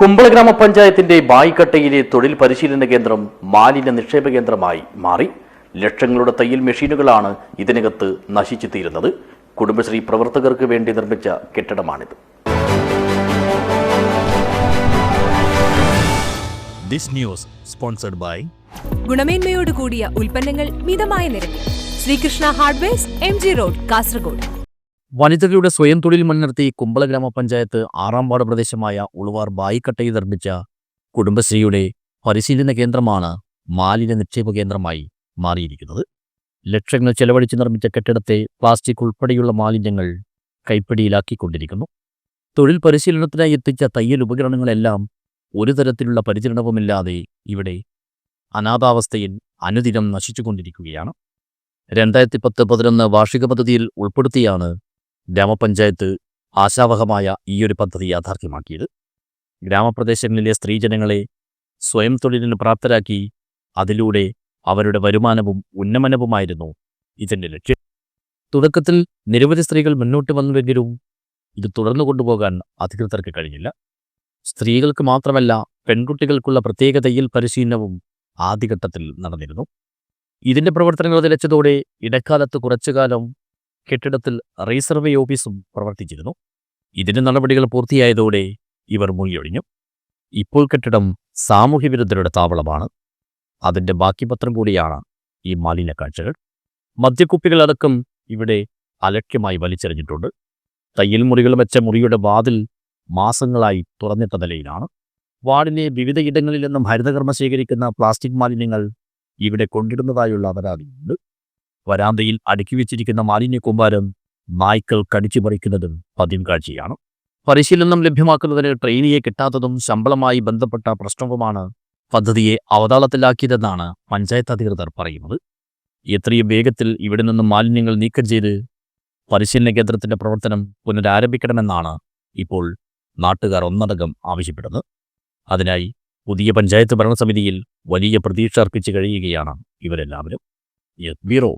കുമ്പള ഗ്രാമപഞ്ചായത്തിന്റെ ബായിക്കട്ടയിലെ തൊഴിൽ പരിശീലന കേന്ദ്രം മാലിന്യ നിക്ഷേപ കേന്ദ്രമായി മാറി. ലക്ഷങ്ങളുടെ തയ്യൽ മെഷീനുകളാണ് ഇതിനകത്ത് നശിച്ചു തീരുന്നത് കുടുംബശ്രീ പ്രവർത്തകർക്ക് വേണ്ടി നിർമ്മിച്ച കെട്ടിടമാണിത്. This news sponsored by ഗുണമേന്മയോട് കൂടിയ ഉൽപ്പന്നങ്ങൾ മിതമായ നിരക്കിൽ. Sreekrishna hardware M G road Kasaragod. വനിതകളുടെ സ്വയം തൊഴിൽ മുൻനിർത്തി കുമ്പള ഗ്രാമപഞ്ചായത്ത് ആറാം വാർഡ് പ്രദേശമായ ഉളുവാർ ബായിക്കട്ടയിൽ നിർമ്മിച്ച കുടുംബശ്രീയുടെ പരിശീലന കേന്ദ്രമാണ് മാലിന്യ നിക്ഷേപ കേന്ദ്രമായി മാറിയിരിക്കുന്നത്. ലക്ഷങ്ങൾ ചെലവഴിച്ച് നിർമ്മിച്ച കെട്ടിടത്തെ പ്ലാസ്റ്റിക് ഉൾപ്പെടെയുള്ള മാലിന്യങ്ങൾ കൈപ്പിടിയിലാക്കിക്കൊണ്ടിരിക്കുന്നു. തൊഴിൽ പരിശീലനത്തിനായി എത്തിച്ച തയ്യൽ ഉപകരണങ്ങളെല്ലാം ഒരു തരത്തിലുള്ള പരിചരണവുമില്ലാതെ ഇവിടെ അനാഥാവസ്ഥയിൽ അനുദിനം നശിച്ചുകൊണ്ടിരിക്കുകയാണ്. രണ്ടായിരത്തി പത്ത് പതിനൊന്ന് വാർഷിക പദ്ധതിയിൽ ഉൾപ്പെടുത്തിയാണ് ഗ്രാമപഞ്ചായത്ത് ആശാവഹമായ ഈയൊരു പദ്ധതി യാഥാർത്ഥ്യമാക്കിയത്. ഗ്രാമപ്രദേശങ്ങളിലെ സ്ത്രീജനങ്ങളെ സ്വയം തൊഴിലിന് പ്രാപ്തരാക്കി അതിലൂടെ അവരുടെ വരുമാനവും ഉന്നമനവുമായിരുന്നു ഇതിന്റെ ലക്ഷ്യം. തുടക്കത്തിൽ നിരവധി സ്ത്രീകൾ മുന്നോട്ട് വന്നുവെങ്കിലും ഇത് തുടർന്നു കൊണ്ടുപോകാൻ അധികൃതർക്ക് കഴിഞ്ഞില്ല. സ്ത്രീകൾക്ക് മാത്രമല്ല പെൺകുട്ടികൾക്കുള്ള പ്രത്യേക തയ്യൽ പരിശീലനവും ആദ്യഘട്ടത്തിൽ നടന്നിരുന്നു. ഇതിന്റെ പ്രവർത്തനങ്ങൾ നിലച്ചതോടെ ഇടക്കാലത്ത് കുറച്ചുകാലം കെട്ടിടത്തിൽ റീസർവേ ഓഫീസും പ്രവർത്തിച്ചിരുന്നു. ഇതിന് നടപടികൾ പൂർത്തിയായതോടെ ഇവർ മുങ്ങിയൊഴിഞ്ഞു. ഇപ്പോൾ കെട്ടിടം സാമൂഹ്യ വിരുദ്ധരുടെ താവളമാണ്. അതിന്റെ ബാക്കി പത്രം കൂടിയാണ് ഈ മാലിന്യ കാഴ്ചകൾ. മദ്യക്കുപ്പികളടക്കം ഇവിടെ അലക്ഷ്യമായി വലിച്ചെറിഞ്ഞിട്ടുണ്ട്. തയ്യൽ മുറികൾ വെച്ച മുറിയുടെ വാതിൽ മാസങ്ങളായി തുറന്നിട്ട നിലയിലാണ്. വാർഡിലെ വിവിധ ഇടങ്ങളിൽ നിന്നും ഹരിതകർമ്മ ശേഖരിക്കുന്ന പ്ലാസ്റ്റിക് മാലിന്യങ്ങൾ ഇവിടെ കൊണ്ടിടുന്നതായുള്ള പരാതിയുണ്ട്. വരാന്തയിൽ അടുക്കി വെച്ചിരിക്കുന്ന മാലിന്യ കൂമ്പാരം നായ്ക്കൾ കടിച്ചു പറിക്കുന്നതും പതിവ് കാഴ്ചയാണ്. പരിശീലനം ലഭ്യമാക്കുന്നതിന് ട്രെയിനിയെ കിട്ടാത്തതും ശമ്പളമായി ബന്ധപ്പെട്ട പ്രശ്നവുമാണ് പദ്ധതിയെ അവതാളത്തിലാക്കിയതെന്നാണ് പഞ്ചായത്ത് അധികൃതർ പറയുന്നത്. എത്രയും വേഗത്തിൽ ഇവിടെ നിന്നും മാലിന്യങ്ങൾ നീക്കം ചെയ്ത് പരിശീലന കേന്ദ്രത്തിന്റെ പ്രവർത്തനം പുനരാരംഭിക്കണമെന്നാണ് ഇപ്പോൾ നാട്ടുകാർ ഒന്നടങ്കം ആവശ്യപ്പെടുന്നത്. അതിനായി പുതിയ പഞ്ചായത്ത് ഭരണസമിതിയിൽ വലിയ പ്രതീക്ഷ അർപ്പിച്ച് കഴിയുകയാണ് ഇവരെല്ലാവരും. ബ്യൂറോ